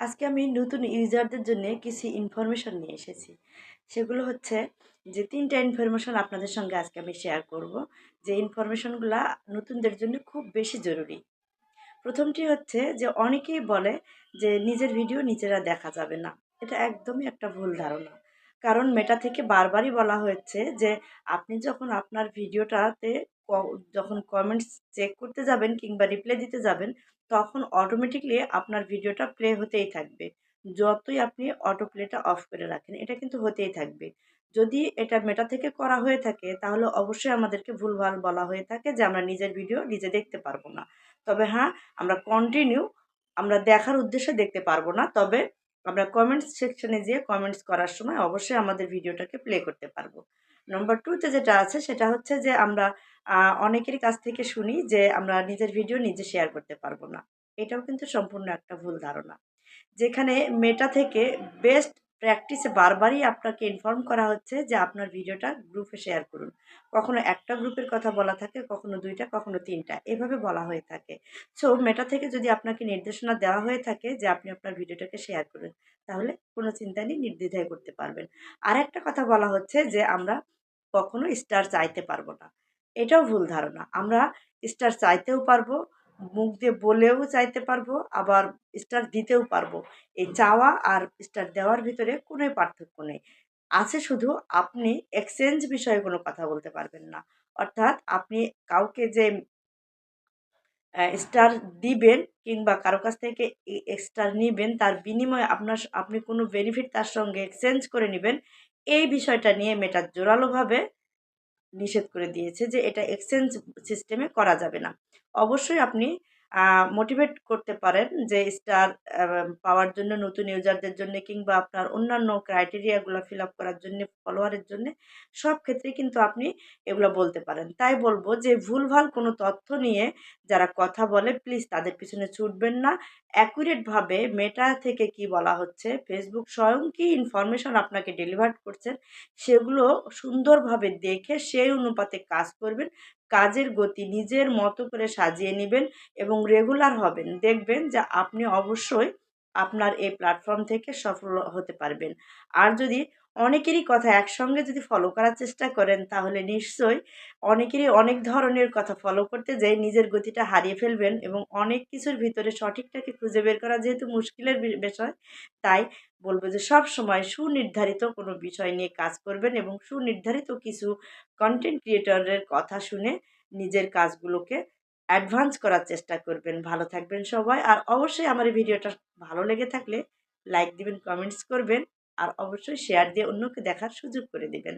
আজকে আমি নতুন ইউজারদের জন্য কিছু ইনফরমেশন নিয়ে এসেছি। সেগুলো হচ্ছে যে, তিনটা ইনফরমেশন আপনাদের সঙ্গে আজকে আমি শেয়ার করব। যে ইনফরমেশনগুলো নতুনদের জন্য খুব বেশি জরুরি। প্রথমটি হচ্ছে যে, অনেকেই বলে যে, নিজের ভিডিও নিজেরা দেখা যাবে না। এটা একদমই একটা ভুল ধারণা। কারণ মেটা থেকে বারবারই বলা হয়েছে যে, আপনি যখন আপনার ভিডিওটাতে যখন কমেন্টস চেক করতে যাবেন কিংবা রিপ্লাই দিতে যাবেন, তখন অটোমেটিকলি আপনার ভিডিওটা প্লে হতেই থাকবে। যতই আপনি অটো প্লেটা অফ করে রাখেন, এটা কিন্তু হতেই থাকবে। যদি এটা মেটা থেকে করা হয়ে থাকে, তাহলে অবশ্যই আমাদেরকে ভুলভাল বলা হয়ে থাকে যে, আমরা নিজের ভিডিও নিজে দেখতে পারব না। তবে হ্যাঁ আমরা কন্টিনিউ আমরা দেখার উদ্দেশ্যে দেখতে পারব না। তবে আমরা কমেন্টস সেকশনে যেয়ে কমেন্টস করার সময় অবশ্যই আমাদের ভিডিওটাকে প্লে করতে পারব। নম্বর টুতে যেটা আছে সেটা হচ্ছে যে আমরা অনেকের কাছ থেকে শুনি যে আমরা নিজের ভিডিও নিজে শেয়ার করতে পারব না। এটাও কিন্তু সম্পূর্ণ একটা ভুল ধারণা। যেখানে মেটা থেকে বেস্ট প্র্যাকটিসে বারবারই আপনাকে ইনফর্ম করা হচ্ছে যে আপনার ভিডিওটা গ্রুপে শেয়ার করুন। কখনো একটা গ্রুপের কথা বলা থাকে, কখনো দুইটা, কখনো তিনটা, এভাবে বলা হয়ে থাকে। সো মেটা থেকে যদি আপনাকে নির্দেশনা দেওয়া হয়ে থাকে যে আপনি আপনার ভিডিওটাকে শেয়ার করুন, তাহলে কোনো চিন্তা নেই, নির্দ্বিধায় করতে পারবেন। আর একটা কথা বলা হচ্ছে যে আমরা কখনো স্টার চাইতে পারব না। এটাও ভুল ধারণা। আমরা স্টার চাইতেও পারব মুখ দিয়ে বলেও চাইতে পারব, আবার স্টার দিতেও পারব। এই চাওয়া আর স্টার দেওয়ার ভিতরে কোনো পার্থক্য নেই। আছে শুধু আপনি এক্সচেঞ্জ বিষয়ে কোনো কথা বলতে পারবেন না। অর্থাৎ আপনি কাউকে যে স্টার দিবেন কিংবা কারও কাছ থেকে স্টার নিবেন, তার বিনিময়ে আপনার আপনি কোনো বেনিফিট তার সঙ্গে এক্সচেঞ্জ করে নেবেন, এই বিষয়টা নিয়ে মেটা জোরালোভাবে নিষেধ করে দিয়েছে যে এটা এক্সচেঞ্জ সিস্টেমে করা যাবে না। অবশ্যই আপনি মোটিভেট করতে পারেন যে স্টার পাওয়ার জন্য, নতুন ইউজারদের জন্য কিংবা আপনার অন্যান্য ক্রাইটেরিয়াগুলো ফিল আপ করার জন্য ফলোয়ারের জন্য, সব ক্ষেত্রে কিন্তু আপনি এগুলো বলতে পারেন। তাই বলব যে ভুলভাল কোনো তথ্য নিয়ে যারা কথা বলে প্লিজ তাদের পিছনে ছুটবেন না। অ্যাকুরেটভাবে মেটা থেকে কি বলা হচ্ছে ফেসবুক স্বয়ং কি ইনফরমেশন আপনাকে ডেলিভার করছেন সেগুলো সুন্দরভাবে দেখে সেই অনুপাতে কাজ করবেন। কাজের গতি নিজের মতো করে সাজিয়ে নেবেন এবং রেগুলার হবেন। দেখবেন যে আপনি অবশ্যই আপনার এই প্ল্যাটফর্ম থেকে সফল হতে পারবেন। আর যদি অনেকেরই কথা একসঙ্গে যদি ফলো করার চেষ্টা করেন, তাহলে নিশ্চয়ই অনেকেরই অনেক ধরনের কথা ফলো করতে যাই নিজের গতিটা হারিয়ে ফেলবেন এবং অনেক কিছুর ভিতরে সঠিকটাকে খুঁজে বের করা যেহেতু মুশকিলের বিষয়, তাই বলব যে সব সময় সুনির্ধারিত কোনো বিষয় নিয়ে কাজ করবেন এবং সুনির্ধারিত কিছু কন্টেন্ট ক্রিয়েটরের কথা শুনে নিজের কাজগুলোকে অ্যাডভান্স করার চেষ্টা করবেন। ভালো থাকবেন সবাই। আর অবশ্যই আমার এই ভিডিওটা ভালো লেগে থাকলে লাইক দিবেন কমেন্টস করবেন। আর অবশ্যই শেয়ার দিয়ে অন্যকে দেখার সুযোগ করে দিবেন।